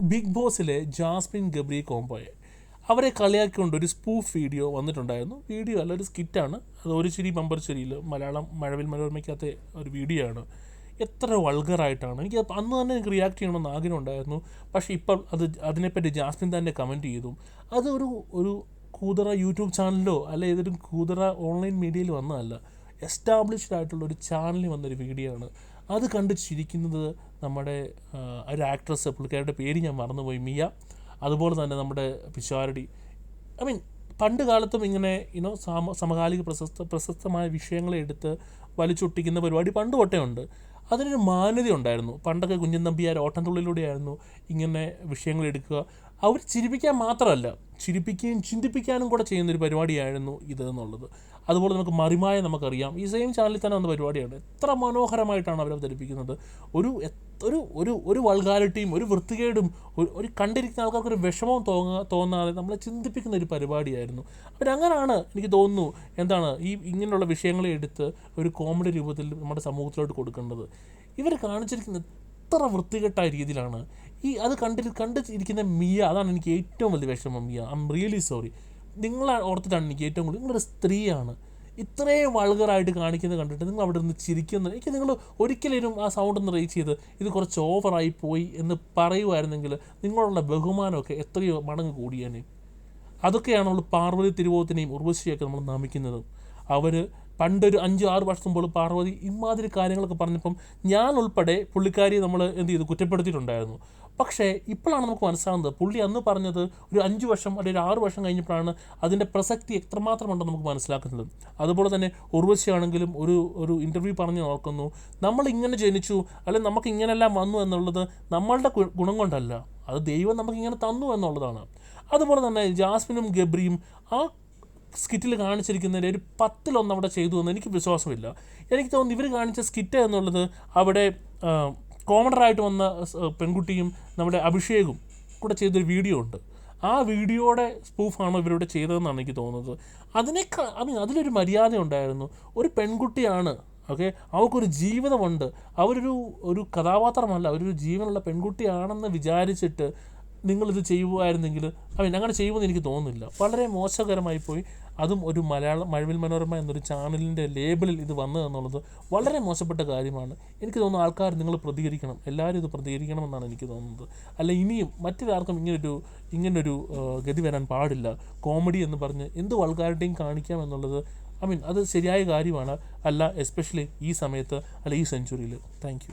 Big ബോസിലെ Jasmine Gabri കോംബോയെ അവരെ കളിയാക്കിക്കൊണ്ട് ഒരു സ്പൂഫ് വീഡിയോ വന്നിട്ടുണ്ടായിരുന്നു. വീഡിയോ അല്ല ഒരു സ്കിറ്റാണ്. അത് ഒരു ചിരി ബമ്പർ ചിരിയിൽ മലയാളം മഴവിൽ മനോരമയ്ക്കകത്തെ ഒരു വീഡിയോ ആണ് എത്ര വൾഗറായിട്ടാണ്. എനിക്ക് അന്ന് തന്നെ എനിക്ക് റിയാക്ട് ചെയ്യണമെന്ന് ആഗ്രഹം ഉണ്ടായിരുന്നു. പക്ഷേ ഇപ്പം അത് അതിനെപ്പറ്റി ജാസ്മിൻ തന്നെ കമന്റ് ചെയ്തു. അതൊരു ഒരു കൂതറ യൂട്യൂബ് ചാനലിലോ അല്ല ഏതൊരു കൂതറ ഓൺലൈൻ മീഡിയയിൽ വന്നതല്ല. എസ്റ്റാബ്ലിഷ്ഡ് ആയിട്ടുള്ള ഒരു ചാനലിൽ വന്നൊരു വീഡിയോ ആണ് അത് കണ്ട് ചിരിക്കുന്നത് നമ്മുടെ ഒരു ആക്ട്രസ് പുള്ളിക്കാരുടെ പേര് ഞാൻ മറന്നുപോയി മിയ. അതുപോലെ തന്നെ നമ്മുടെ പിശാരടി ഐ മീൻ പണ്ട് കാലത്തും ഇങ്ങനെ ഇനോ സമ സമകാലിക പ്രശസ്ത പ്രശസ്തമായ വിഷയങ്ങളെ എടുത്ത് വലിച്ചൊട്ടിക്കുന്ന പരിപാടി പണ്ട് തൊട്ടേ ഉണ്ട്. അതിനൊരു മാന്യത ഉണ്ടായിരുന്നു പണ്ടൊക്കെ കുഞ്ഞൻ നമ്പിയാർ ഓട്ടംതുള്ളിലൂടെയായിരുന്നു ഇങ്ങനെ വിഷയങ്ങൾ എടുക്കുക. അവർ ചിരിപ്പിക്കാൻ മാത്രമല്ല ചിരിപ്പിക്കുകയും ചിന്തിപ്പിക്കാനും കൂടെ ചെയ്യുന്നൊരു പരിപാടിയായിരുന്നു ഇത് എന്നുള്ളത് അതുപോലെ നമുക്ക് മറിമായ നമുക്കറിയാം ഈ സെയിം ചാനലിൽ തന്നെ വന്ന പരിപാടിയാണ്. എത്ര മനോഹരമായിട്ടാണ് അവർ അവതരിപ്പിക്കുന്നത്. ഒരു ഒരു ഒരു ഒരു വൾഗാരിറ്റിയും ഒരു വൃത്തികേടും ഒരു കണ്ടിരിക്കുന്ന ആൾക്കാർക്ക് ഒരു വിഷമവും തോന്നാ തോന്നാതെ നമ്മളെ ചിന്തിപ്പിക്കുന്ന ഒരു പരിപാടിയായിരുന്നു. അവരങ്ങനാണ് എനിക്ക് തോന്നുന്നു എന്താണ് ഈ ഇങ്ങനെയുള്ള വിഷയങ്ങളെ എടുത്ത് ഒരു കോമഡി രൂപത്തിൽ നമ്മുടെ സമൂഹത്തിലോട്ട് കൊടുക്കേണ്ടത്. ഇവർ കാണിച്ചിരിക്കുന്ന എത്ര വൃത്തികെട്ടായ രീതിയിലാണ് ഈ അത് കണ്ടി കണ്ട് ഇരിക്കുന്ന മിയ അതാണ് എനിക്ക് ഏറ്റവും വലിയ വിഷമം Miya. I am really sorry നിങ്ങളെ ഓർത്തിട്ടാണ് എനിക്ക് ഏറ്റവും കൂടുതൽ നിങ്ങളൊരു സ്ത്രീയാണ്. ഇത്രയും വൾഗറായിട്ട് കാണിക്കുന്നത് കണ്ടിട്ട് നിങ്ങൾ അവിടെ നിന്ന് ചിരിക്കുന്നത് എനിക്ക് നിങ്ങൾ ഒരിക്കലും ആ സൗണ്ട് ഒന്ന് റേച്ച് ചെയ്ത് ഇത് കുറച്ച് ഓവറായി പോയി എന്ന് പറയുമായിരുന്നെങ്കിൽ നിങ്ങളുള്ള ബഹുമാനമൊക്കെ എത്രയോ മടങ്ങ് കൂടിയേനെ. അതൊക്കെയാണ് നമ്മൾ പാർവതി തിരുവോത്തിനെയും ഉർവശിയൊക്കെ നമ്മൾ നമിക്കുന്നത്. അവർ പണ്ടൊരു അഞ്ച് ആറ് വർഷം മുമ്പ് പാർവതി ഇമാതിരി കാര്യങ്ങളൊക്കെ പറഞ്ഞപ്പം ഞാൻ ഉൾപ്പെടെ പുള്ളിക്കാരിയെ നമ്മൾ എന്ത് ചെയ്തു? കുറ്റപ്പെടുത്തിയിട്ടുണ്ടായിരുന്നു. പക്ഷേ ഇപ്പോഴാണ് നമുക്ക് മനസ്സിലാകുന്നത്. പുള്ളി അന്ന് പറഞ്ഞത് ഒരു അഞ്ച് വർഷം അല്ലെങ്കിൽ ആറ് വർഷം കഴിഞ്ഞപ്പോഴാണ് അതിന്റെ പ്രസക്തി എത്രമാത്രം എത്രമാത്രമുണ്ടെന്ന് നമുക്ക് മനസ്സിലാക്കുന്നത്. അതുപോലെ തന്നെ ഉർവശിയാണെങ്കിലും ഒരു ഒരു ഇന്റർവ്യൂ പറഞ്ഞ് നോക്കുന്നു നമ്മൾ ഇങ്ങനെ ജനിച്ചു അല്ലെങ്കിൽ നമുക്ക് ഇങ്ങനെല്ലാം വന്നു എന്നുള്ളത് നമ്മളുടെ ഗുണം കൊണ്ടല്ല. അത് ദൈവം നമുക്ക് ഇങ്ങനെ തന്നു എന്നുള്ളതാണ്. അതുപോലെ തന്നെ ജാസ്മിനും ഗബ്രിയും ആ സ്കിറ്റിൽ കാണിച്ചിരിക്കുന്നതിൽ ഒരു പത്തിലൊന്ന് അവിടെ ചെയ്തു എന്ന് എനിക്ക് വിശ്വാസമില്ല. എനിക്ക് തോന്നുന്നു ഇവർ കാണിച്ച സ്കിറ്റ് എന്നുള്ളത് അവിടെ കോമണറായിട്ട് വന്ന പെൺകുട്ടിയും നമ്മുടെ അഭിഷേകും കൂടെ ചെയ്തൊരു വീഡിയോ ഉണ്ട്. ആ വീഡിയോയുടെ സ്പൂഫാണോ ഇവരിവിടെ ചെയ്തതെന്നാണ് എനിക്ക് തോന്നുന്നത്. അതിനേക്കാൾ ഐ മീൻ അതിലൊരു മര്യാദ ഉണ്ടായിരുന്നു. ഒരു പെൺകുട്ടിയാണ് ഓക്കെ അവൾക്കൊരു ജീവിതമുണ്ട്. അവരൊരു ഒരു കഥാപാത്രമല്ല അവരൊരു ജീവനുള്ള പെൺകുട്ടിയാണെന്ന് വിചാരിച്ചിട്ട് നിങ്ങളിത് ചെയ്യുമായിരുന്നെങ്കിൽ മീൻ അങ്ങനെ ചെയ്യുമെന്ന് എനിക്ക് തോന്നുന്നില്ല. വളരെ മോശകരമായി പോയി. അതും ഒരു മലയാളം മഴവിൽ മനോരമ എന്നൊരു ചാനലിന്റെ ലേബിളിൽ ഇത് വന്നു എന്നുള്ളത് വളരെ മോശപ്പെട്ട കാര്യമാണ്. എനിക്ക് തോന്നുന്നു ആൾക്കാർ നിങ്ങൾ പ്രതികരിക്കണം. എല്ലാവരും ഇത് പ്രതികരിക്കണമെന്നാണ് എനിക്ക് തോന്നുന്നത്. അല്ല ഇനിയും മറ്റൊരാൾക്കും ഇങ്ങനൊരു ഇങ്ങനൊരു ഗതി വരാൻ പാടില്ല. കോമഡി എന്ന് പറഞ്ഞ് എന്ത് ആൾക്കാരുടെയും കാണിക്കാം എന്നുള്ളത് ഐ മീൻ അത് ശരിയായ കാര്യമാണ്. അല്ല എസ്പെഷ്യലി ഈ സമയത്ത് അല്ല ഈ സെഞ്ചുറിയിൽ. താങ്ക്